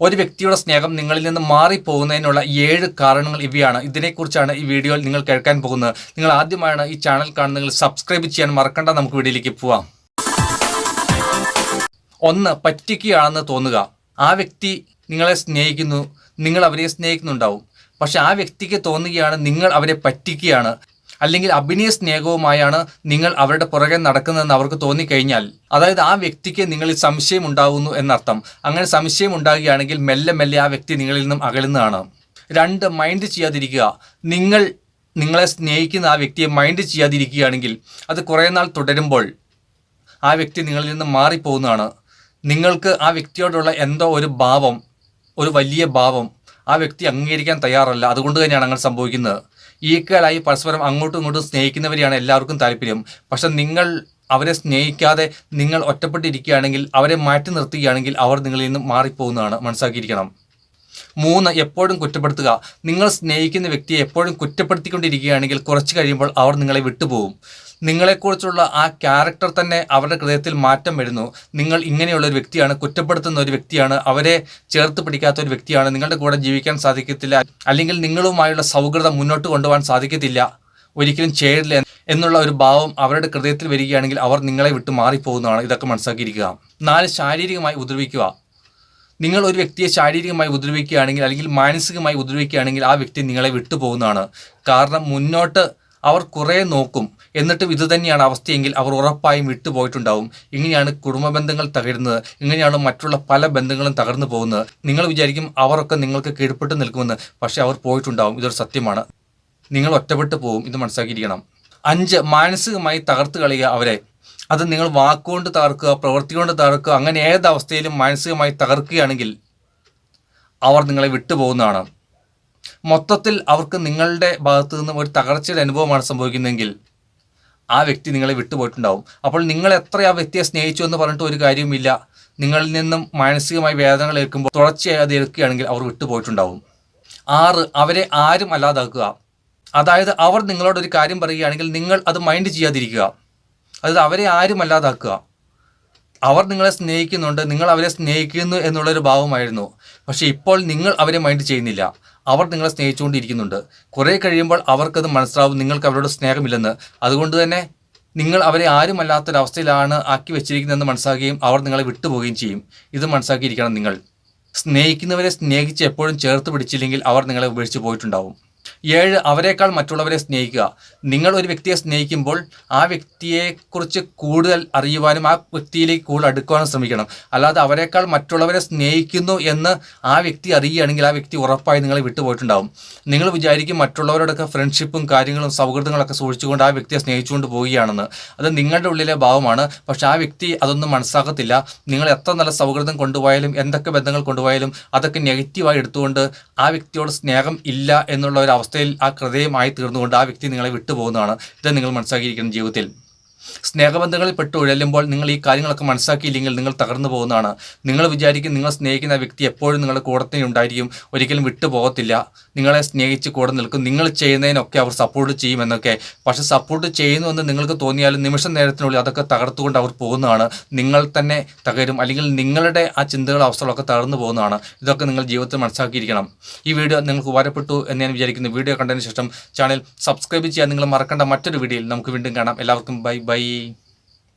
ഒരു വ്യക്തിയുടെ സ്നേഹം നിങ്ങളിൽ നിന്ന് മാറിപ്പോകുന്നതിനുള്ള ഏഴ് കാരണങ്ങൾ ഇവയാണ്. ഇതിനെക്കുറിച്ചാണ് ഈ വീഡിയോയിൽ നിങ്ങൾ കേൾക്കാൻ പോകുന്നത്. നിങ്ങൾ ആദ്യമായാണ് ഈ ചാനൽ കാണുന്നതെങ്കിൽ സബ്സ്ക്രൈബ് ചെയ്യാൻ മറക്കണ്ട. നമുക്ക് വീഡിയോയിലേക്ക് പോവാം. ഒന്ന് പറ്റിക്കുകയാണെന്ന് തോന്നുക. ആ വ്യക്തി നിങ്ങളെ സ്നേഹിക്കുന്നു. നിങ്ങൾ അവരെ സ്നേഹിക്കുന്നുണ്ടാവും. പക്ഷെ ആ വ്യക്തിക്ക് തോന്നുകയാണ് നിങ്ങൾ അവരെ പറ്റിക്കുകയാണ്. അല്ലെങ്കിൽ അഭിനയ സ്നേഹവുമായാണ് നിങ്ങൾ അവരുടെ പുറകെ നടക്കുന്നതെന്ന് അവർക്ക് തോന്നിക്കഴിഞ്ഞാൽ. അതായത് ആ വ്യക്തിക്ക് നിങ്ങളിൽ സംശയം ഉണ്ടാകുന്നു എന്നർത്ഥം. അങ്ങനെ സംശയം ഉണ്ടാകുകയാണെങ്കിൽ മെല്ലെ മെല്ലെ ആ വ്യക്തി നിങ്ങളിൽ നിന്നും അകലുന്നതാണ്. രണ്ട് മൈൻഡ് ചെയ്യാതിരിക്കുക. നിങ്ങൾ നിങ്ങളെ സ്നേഹിക്കുന്ന ആ വ്യക്തിയെ മൈൻഡ് ചെയ്യാതിരിക്കുകയാണെങ്കിൽ അത് കുറേ നാൾ തുടരുമ്പോൾ ആ വ്യക്തി നിങ്ങളിൽ നിന്ന് മാറിപ്പോകുന്നതാണ്. നിങ്ങൾക്ക് ആ വ്യക്തിയോടുള്ള എന്തോ ഒരു ഭാവം ഒരു വലിയ ഭാവം ആ വ്യക്തി അംഗീകരിക്കാൻ തയ്യാറല്ല. അതുകൊണ്ട് തന്നെയാണ് അങ്ങനെ സംഭവിക്കുന്നത്. ഈക്വലായി പരസ്പരം അങ്ങോട്ടും ഇങ്ങോട്ടും സ്നേഹിക്കുന്നവരെയാണ് എല്ലാവർക്കും താല്പര്യം. പക്ഷെ നിങ്ങൾ അവരെ സ്നേഹിക്കാതെ നിങ്ങൾ ഒറ്റപ്പെട്ടിരിക്കുകയാണെങ്കിൽ അവരെ മാറ്റി നിർത്തുകയാണെങ്കിൽ അവർ നിങ്ങളിൽ നിന്ന് മാറിപ്പോകുന്നതാണ് മനസ്സാക്കിയിരിക്കണം മൂന്ന് എപ്പോഴും കുറ്റപ്പെടുത്തുക. നിങ്ങൾ സ്നേഹിക്കുന്ന വ്യക്തിയെ എപ്പോഴും കുറ്റപ്പെടുത്തിക്കൊണ്ടിരിക്കുകയാണെങ്കിൽ കുറച്ച് കഴിയുമ്പോൾ അവർ നിങ്ങളെ വിട്ടുപോകും. നിങ്ങളെക്കുറിച്ചുള്ള ആ ക്യാരക്ടർ തന്നെ അവരുടെ ഹൃദയത്തിൽ മാറ്റം വരുന്നു. നിങ്ങൾ ഇങ്ങനെയുള്ള ഒരു വ്യക്തിയാണ് കുറ്റപ്പെടുത്തുന്ന ഒരു വ്യക്തിയാണ് അവരെ ചേർത്ത് പിടിക്കാത്ത ഒരു വ്യക്തിയാണ്. നിങ്ങളുടെ കൂടെ ജീവിക്കാൻ സാധിക്കത്തില്ല അല്ലെങ്കിൽ നിങ്ങളുമായുള്ള സൗഹൃദം മുന്നോട്ട് കൊണ്ടുപോകാൻ സാധിക്കത്തില്ല ഒരിക്കലും ചേരില്ല എന്നുള്ള ഒരു ഭാവം അവരുടെ ഹൃദയത്തിൽ വരികയാണെങ്കിൽ അവർ നിങ്ങളെ വിട്ട് മാറിപ്പോകുന്നതാണ്. ഇതൊക്കെ മനസ്സിലാക്കിയിരിക്കുക. നാല് ശാരീരികമായി ഉപദ്രവിക്കുക നിങ്ങൾ ഒരു വ്യക്തിയെ ശാരീരികമായി ഉപദ്രവിക്കുകയാണെങ്കിൽ അല്ലെങ്കിൽ മാനസികമായി ഉപദ്രവിക്കുകയാണെങ്കിൽ ആ വ്യക്തി നിങ്ങളെ വിട്ടുപോകുന്നതാണ്. കാരണം മുന്നോട്ട് അവർ കുറേ നോക്കും. എന്നിട്ടും ഇത് തന്നെയാണ് അവസ്ഥയെങ്കിൽ അവർ ഉറപ്പായും വിട്ടുപോയിട്ടുണ്ടാവും. ഇങ്ങനെയാണ് കുടുംബ ബന്ധങ്ങൾ തകരുന്നത്. ഇങ്ങനെയാണ് മറ്റുള്ള പല ബന്ധങ്ങളും തകർന്നു പോകുന്നത്. നിങ്ങൾ വിചാരിക്കും അവരൊക്കെ നിങ്ങൾക്ക് കീഴ്പ്പെട്ട് നിൽക്കുമെന്ന്. പക്ഷേ അവർ പോയിട്ടുണ്ടാവും. ഇതൊരു സത്യമാണ്. നിങ്ങൾ ഒറ്റപ്പെട്ടു പോകും. ഇത് മനസ്സിലാക്കിയിരിക്കണം. അഞ്ച് മാനസികമായി തകർത്ത് കളയുക അവരെ. അത് നിങ്ങൾ വാക്കുകൊണ്ട് തകർക്കുക പ്രവൃത്തി കൊണ്ട് തകർക്കുക അങ്ങനെ ഏതവസ്ഥയിലും മാനസികമായി തകർക്കുകയാണെങ്കിൽ അവർ നിങ്ങളെ വിട്ടുപോകുന്നതാണ്. മൊത്തത്തിൽ അവർക്ക് നിങ്ങളുടെ ഭാഗത്ത് നിന്ന് ഒരു തകർച്ചയുടെ അനുഭവമാണ് സംഭവിക്കുന്നതെങ്കിൽ ആ വ്യക്തി നിങ്ങളെ വിട്ടുപോയിട്ടുണ്ടാവും. അപ്പോൾ നിങ്ങൾ എത്ര ആ വ്യക്തിയെ സ്നേഹിച്ചു എന്ന് പറഞ്ഞിട്ട് ഒരു കാര്യവുമില്ല. നിങ്ങളിൽ നിന്നും മാനസികമായി വേദനകൾ ഏൽക്കുമ്പോൾ തുടർച്ചയായി അത് ഏൽക്കുകയാണെങ്കിൽ അവർ വിട്ടുപോയിട്ടുണ്ടാവും. ആറ് അവരെ ആരും അല്ലാതാക്കുക. അതായത് അവർ നിങ്ങളോട് ഒരു കാര്യം പറയുകയാണെങ്കിൽ നിങ്ങൾ അത് മൈൻഡ് ചെയ്യാതിരിക്കുക. അതായത് അവരെ ആരും അല്ലാതാക്കുക. അവർ നിങ്ങളെ സ്നേഹിക്കുന്നുണ്ട് നിങ്ങൾ അവരെ സ്നേഹിക്കുന്നു എന്നുള്ളൊരു ഭാവമായിരുന്നു. പക്ഷേ ഇപ്പോൾ നിങ്ങൾ അവരെ മൈൻഡ് ചെയ്യുന്നില്ല. അവർ നിങ്ങളെ സ്നേഹിച്ചുകൊണ്ടിരിക്കുന്നുണ്ട്. കുറേ കഴിയുമ്പോൾ അവർക്കത് മനസ്സിലാവും നിങ്ങൾക്ക് അവരോട് സ്നേഹമില്ലെന്ന്. അതുകൊണ്ട് തന്നെ നിങ്ങൾ അവരെ ആരും ആരുമല്ലാത്തൊരവസ്ഥയിലാണ് ആക്കി വെച്ചിരിക്കുന്നതെന്ന് മനസ്സിലാക്കുകയും അവർ നിങ്ങളെ വിട്ടുപോവുകയും ചെയ്യും. ഇത് മനസ്സിലാക്കിയിരിക്കണം നിങ്ങൾ. സ്നേഹിക്കുന്നവരെ സ്നേഹിച്ച് എപ്പോഴും ചേർത്ത് പിടിച്ചില്ലെങ്കിൽ അവർ നിങ്ങളെ ഉപേക്ഷിച്ച് പോയിട്ടുണ്ടാവും. ഏഴ് അവരെക്കാൾ മറ്റുള്ളവരെ സ്നേഹിക്കുക. നിങ്ങൾ ഒരു വ്യക്തിയെ സ്നേഹിക്കുമ്പോൾ ആ വ്യക്തിയെക്കുറിച്ച് കൂടുതൽ അറിയുവാനും ആ വ്യക്തിയിലേക്ക് കൂടുതൽ അടുക്കുവാനും ശ്രമിക്കണം. അല്ലാതെ അവരെക്കാൾ മറ്റുള്ളവരെ സ്നേഹിക്കുന്നു എന്ന് ആ വ്യക്തി അറിയുകയാണെങ്കിൽ ആ വ്യക്തി ഉറപ്പായി നിങ്ങളെ വിട്ടുപോയിട്ടുണ്ടാവും. നിങ്ങൾ വിചാരിക്കും മറ്റുള്ളവരോടൊക്കെ ഫ്രണ്ട്ഷിപ്പും കാര്യങ്ങളും സൗഹൃദങ്ങളൊക്കെ സൂക്ഷിച്ചുകൊണ്ട് ആ വ്യക്തിയെ സ്നേഹിച്ചുകൊണ്ട് പോവുകയാണെന്ന്. അത് നിങ്ങളുടെ ഉള്ളിലെ ഭാവമാണ്. പക്ഷേ ആ വ്യക്തി അതൊന്നും മനസ്സാകത്തില്ല നിങ്ങൾ എത്ര നല്ല സൗഹൃദം കൊണ്ടുപോയാലും എന്തൊക്കെ ബന്ധങ്ങൾ കൊണ്ടുപോയാലും അതൊക്കെ നെഗറ്റീവായി എടുത്തുകൊണ്ട് ആ വ്യക്തിയോട് സ്നേഹം ഇല്ല എന്നുള്ള ഒരു അവസ്ഥയിൽ ആ ഹൃദയമായി തീർന്നുകൊണ്ട് ആ വ്യക്തി നിങ്ങളെ വിട്ടുപോകുന്നതാണ്. ഇത് നിങ്ങൾ മനസ്സിലാക്കിയിരിക്കുന്ന ജീവിതത്തിൽ. സ്നേഹബന്ധങ്ങളിൽ പെട്ട് ഉഴലുമ്പോൾ നിങ്ങൾ ഈ കാര്യങ്ങളൊക്കെ മനസ്സാക്കിയില്ലെങ്കിൽ നിങ്ങൾ തകർന്നു പോകുന്നതാണ്. നിങ്ങൾ വിചാരിക്കും നിങ്ങൾ സ്നേഹിക്കുന്ന വ്യക്തി എപ്പോഴും നിങ്ങളുടെ കൂടത്തേ ഉണ്ടായിരിക്കും ഒരിക്കലും വിട്ടു പോകത്തില്ല. നിങ്ങളെ സ്നേഹിച്ച് കൂടെ നിൽക്കും. നിങ്ങൾ ചെയ്യുന്നതിനൊക്കെ അവർ സപ്പോർട്ട് ചെയ്യുമെന്നൊക്കെ പക്ഷെ സപ്പോർട്ട് ചെയ്യുന്നുവെന്ന് നിങ്ങൾക്ക് തോന്നിയാലും നിമിഷ നേരത്തിനുള്ളിൽ അതൊക്കെ തകർത്തുകൊണ്ട് അവർ പോകുന്നതാണ്. നിങ്ങൾ തന്നെ തകരും. അല്ലെങ്കിൽ നിങ്ങളുടെ ആ ചിന്തകൾ അവസ്ഥകളൊക്കെ തകർന്നു പോകുന്നതാണ്. ഇതൊക്കെ നിങ്ങൾ ജീവിതത്തിൽ മനസ്സാക്കിയിരിക്കണം ഈ വീഡിയോ നിങ്ങൾക്ക് ഉപകാരപ്പെട്ടു എന്ന് ഞാൻ വിചാരിക്കുന്നു. വീഡിയോ കണ്ടതിന് ശേഷം ചാനൽ സബ്സ്ക്രൈബ് ചെയ്യാൻ നിങ്ങൾ മറക്കേണ്ട മറ്റൊരു വീഡിയോയിൽ നമുക്ക് വീണ്ടും കാണാം. എല്ലാവർക്കും ബൈ ബൈ